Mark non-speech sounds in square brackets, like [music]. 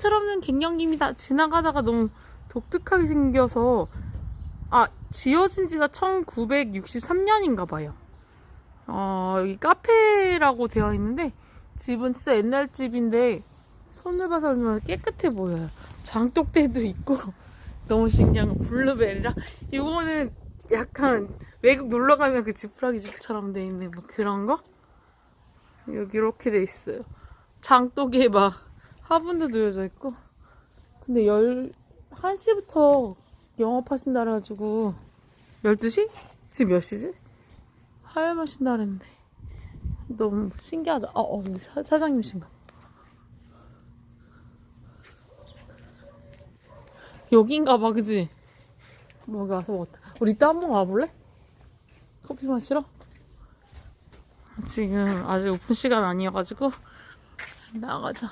철없는 갱년기입니다. 지나가다가 너무 독특하게 생겨서 아 지어진 지가 1963년인가 봐요. 어 여기 카페라고 되어 있는데 집은 진짜 옛날 집인데 손을 봐서 깨끗해 보여요. 장독대도 있고 [laughs] 너무 신기한 거 블루베리랑 이거는 약간 외국 놀러 가면 그 지푸라기 집처럼 돼 있는 뭐 그런 거 여기 이렇게 돼 있어요. 장독에 막 화분도 놓여져 있고 근데 11시부터 영업하신다 그래가지고 12시? 지금 몇 시지? 하염하신다 그랬는데 너무 신기하다. 아, 어, 사, 사장님이신가? 여긴가 봐, 그지? 뭐 여기 와서 먹었다. 우리 이따 한번 와볼래? 커피 마시러? 지금 아직 오픈 시간 아니어가지고 나가자.